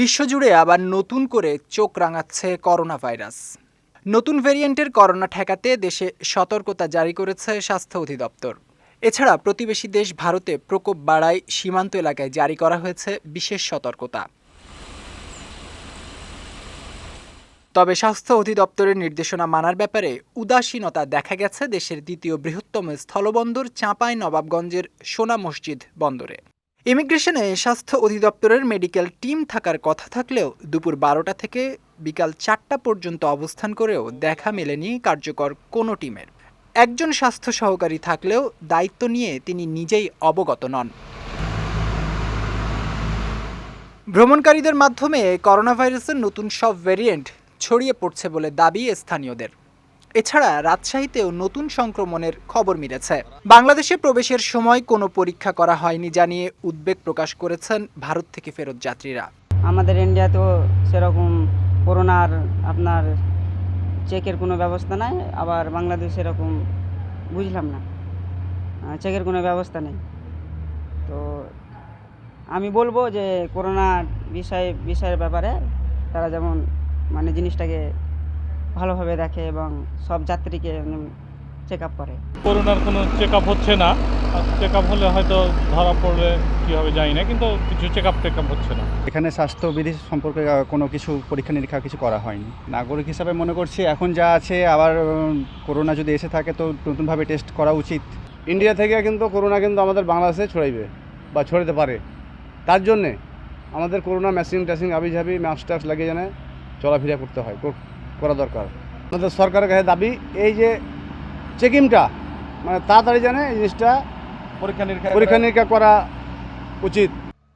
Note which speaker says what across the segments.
Speaker 1: বিশ্বজুড়ে আবার নতুন করে চোখ রাঙাচ্ছে করোনা ভাইরাস নতুন ভেরিয়েন্টের করোনা ঠেকাতে দেশে সতর্কতা জারি করেছে স্বাস্থ্য অধিদপ্তর। এছাড়া প্রতিবেশী দেশ ভারতে প্রকোপ বাড়ায় সীমান্ত এলাকায় জারি করা হয়েছে বিশেষ সতর্কতা। তবে স্বাস্থ্য অধিদপ্তরের নির্দেশনা মানার ব্যাপারে উদাসীনতা দেখা গেছে দেশের দ্বিতীয় বৃহত্তম স্থলবন্দর চাঁপাই নবাবগঞ্জের সোনা মসজিদ বন্দরে। ইমিগ্রেশনে স্বাস্থ্য অধিদপ্তরের মেডিকেল টিম থাকার কথা থাকলেও দুপুর বারোটা থেকে বিকাল চারটা পর্যন্ত অবস্থান করেও দেখা মেলেনি কার্যকর কোনো টিমের একজন স্বাস্থ্য সহকারী থাকলেও দায়িত্ব নিয়ে তিনি নিজেই অবগত নন। ভ্রমণকারীদের মাধ্যমে করোনা ভাইরাসের নতুন সব ভ্যারিয়েন্ট ছড়িয়ে পড়ছে বলে দাবি স্থানীয়দের। এছাড়া রাজশাহীতেও নতুন সংক্রমণের খবর মিলেছে। বাংলাদেশে প্রবেশের সময় কোনো পরীক্ষা করা হয়নি জানিয়ে উদ্বেগ প্রকাশ করেছেন ভারত থেকে ফেরত যাত্রীরা।
Speaker 2: আমাদের ইন্ডিয়াতেও সেরকম করোনার আপনার চেকের কোনো ব্যবস্থা নাই, আবার বাংলাদেশে এরকম বুঝলাম না। চেকের কোনো ব্যবস্থা নেই। তো আমি বলব যে করোনা বিষয় বিষয়ের ব্যাপারে তারা যেমন মানে জিনিসটাকে ভালোভাবে দেখে এবং সব যাত্রীকে চেক আপ করে।
Speaker 3: করোনার কোনো চেক আপ হচ্ছে না। চেক আপ হলে হয়তো ধরা পড়লে কী হবে জানি না কিন্তু কিছু চেক আপ টেক আপ হচ্ছে না।
Speaker 4: এখানে স্বাস্থ্যবিধি সম্পর্কে কোনো কিছু পরীক্ষা নিরীক্ষা কিছু করা হয়নি। নাগরিক হিসাবে মনে করছি এখন যা আছে আবার করোনা যদি এসে থাকে তো নতুনভাবে টেস্ট করা উচিত।
Speaker 5: ইন্ডিয়া থেকে কিন্তু করোনা কিন্তু আমাদের বাংলাদেশে ছড়াইবে বা ছড়াতে পারে। তার জন্যে আমাদের করোনা মেশিন টেশিন আবি ঝাবি মাস্ক টাস্ক লাগিয়ে জানে চলাফেরা করতে হয়। কর- করা দরকার। আমাদের সরকারের কাছে দাবি এই যে চেকিংটা মানে তাড়াতাড়ি জানে এই জিনিসটা
Speaker 3: পরীক্ষা নিরীক্ষা
Speaker 5: পরীক্ষা নিরীক্ষা করা উচিত।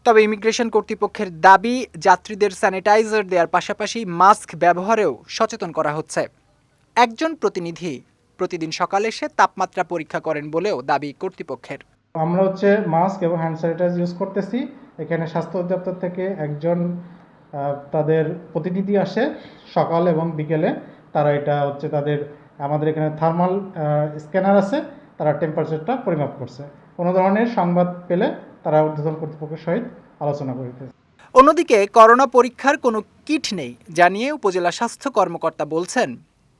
Speaker 1: তবে ইমিগ্রেশন কর্তৃপক্ষের দাবি যাত্রীদের স্যানিটাইজার দেওয়ার পাশাপাশি মাস্ক ব্যবহারেও সচেতন করা হচ্ছে। একজন প্রতিনিধি প্রতিদিন সকালে এসে তাপমাত্রা পরীক্ষা করেন বলেও দাবি কর্তৃপক্ষের।
Speaker 6: আমরা হচ্ছে মাস্ক এবং হ্যান্ড স্যানিটাইজ ইউজ করতেছি। এখানে স্বাস্থ্য অধিদপ্তর থেকে একজন তাদের প্রতিনিধি আসে সকাল এবং বিকেলে। তারা এটা হচ্ছে তাদের আমাদের এখানে থার্মাল স্ক্যানার আছে তারা টেম্পারেচারটা পরিমাপ করছে। কোনো ধরনের সংবাদ পেলে তারা ঊর্ধ্বতন কর্তৃপক্ষের সহিত আলোচনা করিতেছে
Speaker 1: অন্যদিকে করোনা পরীক্ষার কোনো কিট নেই জানিয়ে উপজেলা স্বাস্থ্য কর্মকর্তা বলছেন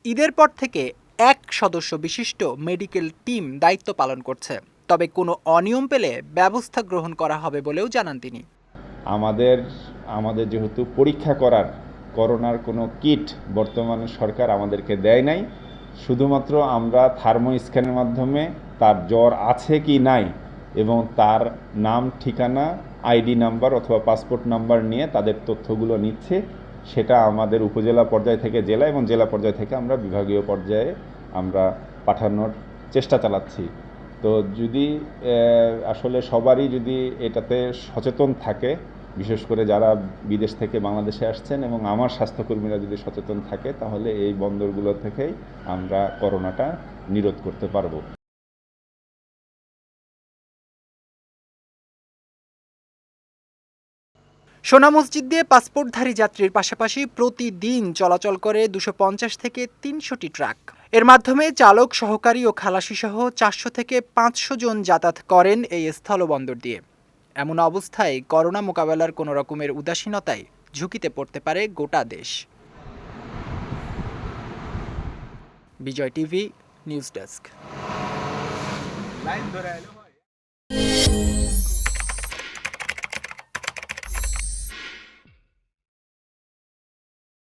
Speaker 1: ঈদের পর থেকে এক সদস্য বিশিষ্ট মেডিকেল টিম দায়িত্ব পালন করছে। তবে কোনো অনিয়ম পেলে ব্যবস্থা গ্রহণ করা হবে বলেও জানান তিনি।
Speaker 7: আমাদের আমাদের যেহেতু পরীক্ষা করার করোনার কোনো কিট বর্তমানে সরকার আমাদেরকে দেয় নাই, শুধুমাত্র আমরা থার্মো স্ক্যানের মাধ্যমে তার জ্বর আছে কি নাই এবং তার নাম, ঠিকানা, আইডি নাম্বার অথবা পাসপোর্ট নাম্বার নিয়ে তাদের তথ্যগুলো নিচ্ছে, সেটা আমাদের উপজেলা পর্যায় থেকে জেলা এবং জেলা পর্যায় থেকে আমরা বিভাগীয় পর্যায়ে আমরা পাঠানোর চেষ্টা চালাচ্ছি। তো যদি আসলে সবারই যদি এটাতে সচেতন থাকে বিশেষ করে যারা বিদেশ থেকে বাংলাদেশে আসছেন এবং আমার স্বাস্থ্যকর্মীরা যদি সচেতন থাকে, তাহলে এই বন্দরগুলো থেকেই আমরা করোনাটা নিরোধ করতে পারব।
Speaker 1: সোনা মসজিদ দিয়ে পাসপোর্টধারী যাত্রীর পাশাপাশি প্রতিদিন চলাচল করে দুশো থেকে তিনশোটি ট্রাক। এর মাধ্যমে চালক, সহকারী ও খালাসি সহ চারশো থেকে পাঁচশো জন যাতায়াত করেন এই স্থলবন্দর দিয়ে। এমন অবস্থায় করোনা মোকাবেলার কোনো রকমের উদাসীনতায় ঝুঁকিতে পড়তে পারে গোটা দেশ। Bijoy TV, news desk.